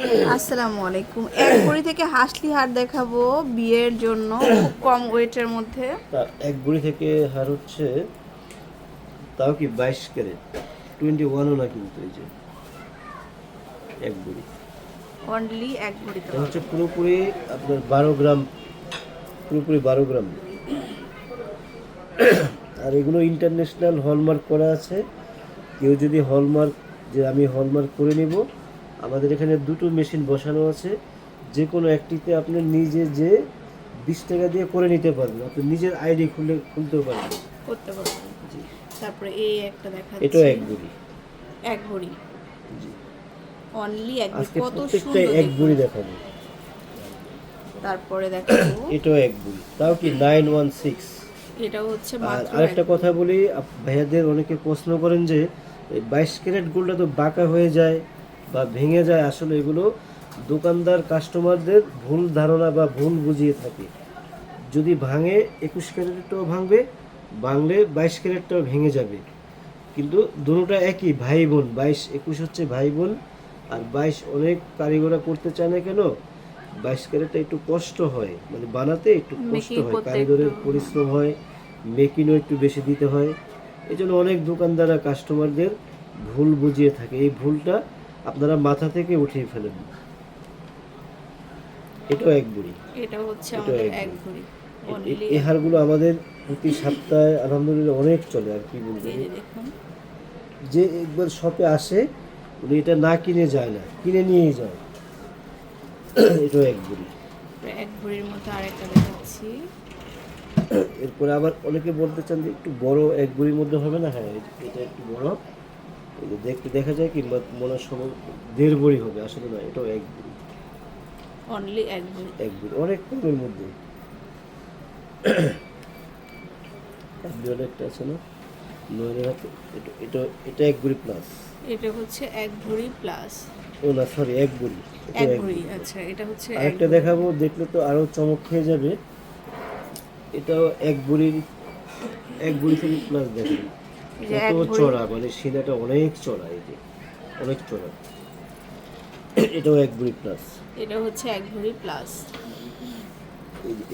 আসসালামু আলাইকুম। এক ভরি থেকে হাসলি হার দেখাবো বিয়ের জন্য খুব কম ওয়েটের মধ্যে। এক বুড়ি থেকে হার হচ্ছে তাও কি বাইশ ক্যারেট? টোয়েন্টি ওয়ানও না কিন্তু এই যে। এক বুড়ি অনলি এক এটা হচ্ছে পুরোপুরি আপনার বারো গ্রাম পুরোপুরি বারো গ্রাম। আর এগুলো ইন্টারন্যাশনাল হলমার্ক করা আছে। কেউ যদি হলমার্ক যে আমি হলমার্ক করে নিব আমাদের এখানে দুটো মেশিন বসানো আছে। যে কোনো একটিতে আপনি নিজে যে বিশ টাকা দিয়ে করে নিতে পারবেন। আপনি নিজের আইডি খুলে খুলতেও পারবেন। করতে পারবেন। তারপরে এই একটা দেখা এটাও এক বুড়ি এক ভরি অনলি এক ভরি কত সুন্দর দেখাবো। তারপরে দেখাবো। এটাও এক তাও কি এটা হচ্ছে মাত্র আরেকটা কথা বলি ভাইয়াদের অনেকে প্রশ্ন করেন যে এই বাইশ ক্যারেট গোল্ডটা তো বাঁকা হয়ে যায়। বা ভেঙে যায় আসলে এগুলো দোকানদার কাস্টমারদের ভুল ধারণা বা ভুল বুঝিয়ে থাকে। যদি ভাঙে একুশ ক্যারেটটাও ভাঙবে ভাঙলে বাইশ ক্যারেটটাও ভেঙে যাবে। কিন্তু দুটোটা একই ভাই বোন বাইশ একুশ হচ্ছে ভাই বোন আর বাইশ অনেক কারিগররা করতে চায় না কেন? বাইশ ক্যারেটটা একটু কষ্ট হয় মানে বানাতে একটু কষ্ট হয় কারিগরের পরিশ্রম হয় মেকিনও একটু বেশি দিতে হয়। এই জন্য অনেক দোকানদাররা কাস্টমারদের ভুল বুঝিয়ে থাকে। এই ভুলটা আপনারা মাথা থেকে উঠিয়ে ফেলেন। এটাও এক বুড়ি। এটা হচ্ছে আমাদের এক এ- এই হারগুলো আমাদের প্রতি সপ্তাহে আলহামদুলিল্লাহ অনেক চলে আর কি বলব যে একবার শপে আসে উনি এটা না কিনে যায় না কিনে নিয়েই যায়। এটাও এক বুড়ি। এক ভরির মধ্যে আরেকটা দেখাচ্ছি। এরপরে আবার অনেকে বলতে চান যে একটু বড় এক বুড়ির মধ্যে হবে না? হ্যাঁ এটা একটু বড়। দেখতে দেখা যায় কি ম- মনে হয় সময় দেড় বড়ি হবে আসলে না এটাও এক বুড়ি অনলি এক ভরি। এক বুড়ি অনেক কমের মধ্যে। বুড়ি একটা আছে না? নয়নের হাতে এটা এটা এক বুড়ি প্লাস এটা হচ্ছে এক ভরি প্লাস ও না সরি এক বুড়ি এক ভরি আচ্ছা এটা হচ্ছে আরেকটা দেখাবো দেখলে তো আরও চমক খেয়ে যাবে। এটাও এক বুড়ির এক বুড়ি থেকে প্লাস এক কত চড়া মানে সিনাটা অনেক চড়া এই যে অনেক চড়া। এটাও এক বুড়ি প্লাস এটা হচ্ছে এক ভরি প্লাস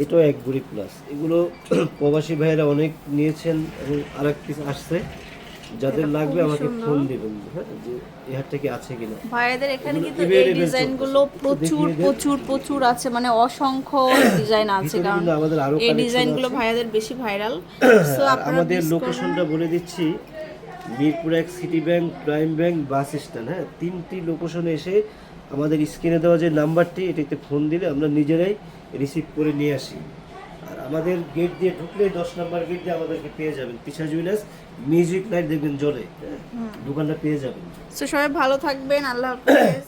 এটাও এক বুড়ি প্লাস এগুলো প্রবাসী ভাইয়েরা অনেক নিয়েছেন এবং আর এক পিস আসছে। যাদের লাগবে আমাকে ফোন দিবেন হ্যাঁ যে হারটা কি আছে কিনা। ভাইয়াদের এখানে কিন্তু এই ডিজাইনগুলো প্রচুর প্রচুর প্রচুর আছে মানে অসংখ্য ডিজাইন আছে কারণ আমাদের আরও এই ডিজাইনগুলো আছে। ভাইয়াদের বেশি ভাইরাল। সো আমাদের লোকেশনটা বলে দিচ্ছি মিরপুর এক city bank prime bank bus stand হ্যাঁ তিনটি লোকেশনে এসে আমাদের স্ক্রিনে দেওয়া যে নাম্বারটি এটাতে ফোন দিলে আমরা নিজেরাই রিসিভ করে নিয়ে আসি। আমাদের গেট দিয়ে ঢুকলে দশ নম্বর গেট দিয়ে আমাদেরকে পেয়ে যাবেন। পিছা জুয়েলার্স মিউজিক লাইট দেখবেন জলে হ্যাঁ? দোকানটা পেয়ে যাবেন। সো সবাই ভালো থাকবেন আল্লাহ হাফেজ।